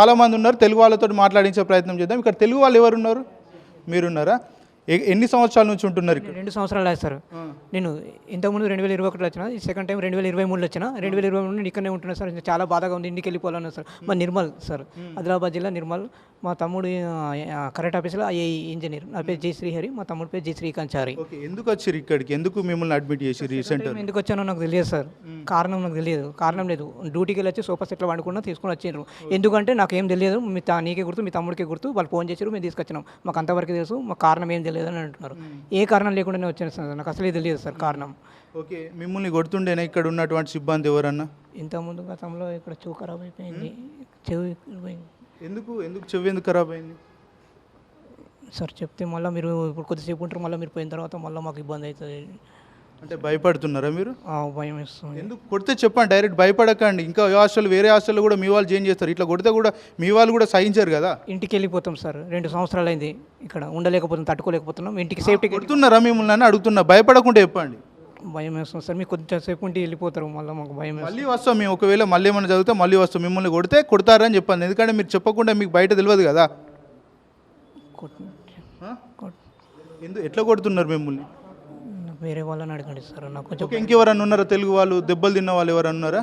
చాలామంది ఉన్నారు తెలుగు వాళ్ళతో మాట్లాడించే ప్రయత్నం చేద్దాం. ఇక్కడ తెలుగు వాళ్ళు ఎవరు ఉన్నారు మీరున్నారా? ఎన్ని సంవత్సరాల నుంచి ఉంటున్నారు ఇక్కడ? రెండు సంవత్సరాలు లేదు సార్. నేను ఇంతకుముందు రెండు వేల ఇరవై ఒకటిలో వచ్చిన సెకండ్ టైం రెండు వేల ఇరవై మూడులో వచ్చిన రెండు వేల ఇరవై మూడు నుండి ఇక్కడనే ఉంటున్నా సార్. చాలా బాధగా ఉంది ఇంటికి వెళ్ళిపోవాలన్నా సార్. మా నిర్మల్ సార్ ఆదిలాబాద్ జిల్లా నిర్మల్. మా తమ్ముడు కరెంట్ ఆఫీస్లో ఐఏ ఇంజనీర్. నా పేరు జై శ్రీహరి మా తమ్ముడు పేరు జై శ్రీకాంచారి. ఓకే ఎందుకు వచ్చారు ఇక్కడికి? ఎందుకు మిమ్మల్ని అడ్మిట్ చేసి ఈ సెంటర్ టైం ఎందుకు వచ్చానో నాకు తెలియదు సార్. కారణం నాకు తెలియదు కారణం లేదు. డ్యూటీకి వెళ్ళి వచ్చి సోఫా సెట్లో వండుకున్నా తీసుకొని వచ్చిండ్రు. ఎందుకంటే నాకు ఏం తెలియదు మీ నీకే గుర్తు మీ తమ్ముడికే గుర్తు వాళ్ళు ఫోన్ చేసారు మేము తీసుకొచ్చినాం. మాకు అంతవరకు తెలుసు మాకు కారణం ఏం తెలియదు. అని అంటున్నారు. ఏ కారణం లేకుండానే వచ్చాను సార్ నాకు అసలే తెలియదు సార్ కారణం. ఓకే మిమ్మల్ని కొడుతుండేనా ఇక్కడ ఉన్నటువంటి సిబ్బంది ఎవరన్నా? ఇంతకుముందు గతంలో ఇక్కడ చూ ఖరాబ్ అయిపోయింది. చెవి పోయింది. ఎందుకు? ఎందుకు చెవి ఎందుకు ఖరాబ్ అయింది? సార్ చెప్తే మళ్ళీ మీరు ఇప్పుడు కొద్దిసేపు ఉంటారు మళ్ళీ మీరు పోయిన తర్వాత మళ్ళీ మాకు ఇబ్బంది అవుతుంది. అంటే భయపడుతున్నారా మీరు? భయం వేస్తుంది. ఎందుకు? కొడితే చెప్పండి డైరెక్ట్ భయపడకండి. ఇంకా హాస్టల్ వేరే హాస్టల్లో కూడా మీ వాళ్ళు చేంజ్ చేస్తారు. ఇట్లా కొడితే కూడా మీ వాళ్ళు కూడా సహించారు కదా. ఇంటికి వెళ్ళిపోతాం సార్. రెండు సంవత్సరాలు అయింది ఇక్కడ. ఉండలేకపోతున్నాం తట్టుకోలేకపోతున్నాం. ఇంటికి సేఫ్టీకి కొడుతున్నారా మిమ్మల్ని అని అడుగుతున్నా. భయపడకుండా చెప్పండి. భయం వేస్తుంది సార్. మీకు కొంచెం సేపు ఉంటే వెళ్ళిపోతారు. మళ్ళీ మాకు భయం మళ్ళీ వస్తాం మేము. ఒకవేళ మళ్ళీ ఏమైనా చదివితే మళ్ళీ వస్తాం. మిమ్మల్ని కొడితే కొడతారని చెప్పండి. ఎందుకంటే మీరు చెప్పకుండా మీకు బయట తెలియదు కదా. కొట్- ఆ? కొట్- ఎందు ఎట్లా కొడుతున్నారు మిమ్మల్ని? వేరే వాళ్ళని అడగండి సార్. నాకు కొంచెం ఇంకెవరన్నా ఉన్నారా? తెలుగు వాళ్ళు దెబ్బలు తిన్న వాళ్ళు ఎవరన్నా ఉన్నారా?